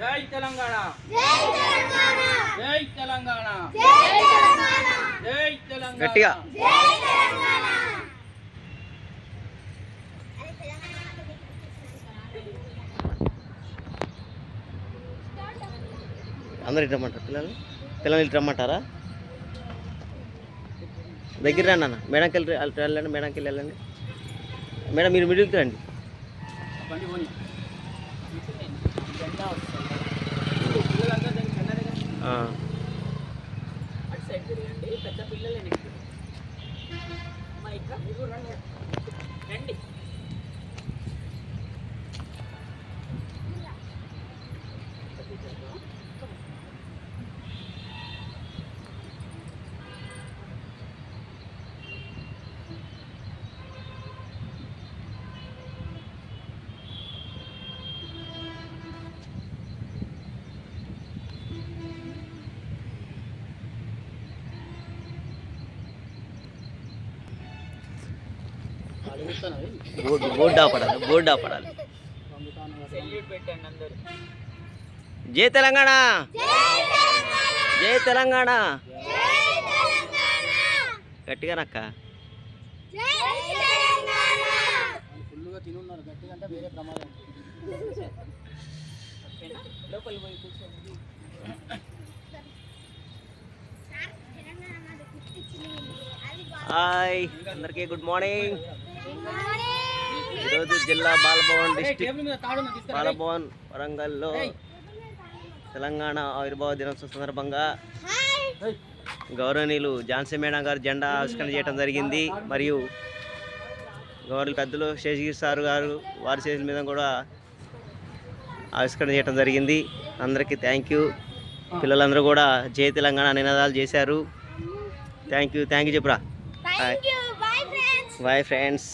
జై తెలంగాణ. జై తెలంగాణ. జై తెలంగాణ గట్టిగా. అందరు ఇటు రమ్మంటారు? పిల్లలు? పిల్లలు ఇటు రమ్మంటారా? దగ్గర రండి అన్న. మేడంకి వెళ్ళి వెళ్ళండి మేడంకి వెళ్ళి వెళ్ళండి. మేడం మీరు మిడిల్కి రండి. పెద్ద పిల్లలే రండి. బోర్డు బోర్డు ఆపడాలి బోర్డు ఆపడాలి జై తెలంగాణ. జై తెలంగాణ. గట్టిగా నక్క హాయ్ అందరికీ గుడ్ మార్నింగ్ ఈరోజు జిల్లా బాలభవన్ డిస్టిక్. బాలభవన్ వరంగల్లో. తెలంగాణ ఆవిర్భావ దినోత్సవ సందర్భంగా. గౌరవనీయులు ఝాన్సీ మేడం గారు జెండా ఆవిష్కరణ చేయడం జరిగింది. మరియు గౌరవ పెద్దలు శేషగిరి సార్ గారు వారి చేతుల మీద కూడా ఆవిష్కరణ చేయడం జరిగింది. అందరికీ థ్యాంక్ యూ పిల్లలందరూ కూడా జై తెలంగాణ నినాదాలు చేశారు. థ్యాంక్ యూ థ్యాంక్ యూ చెప్పురా. Bye friends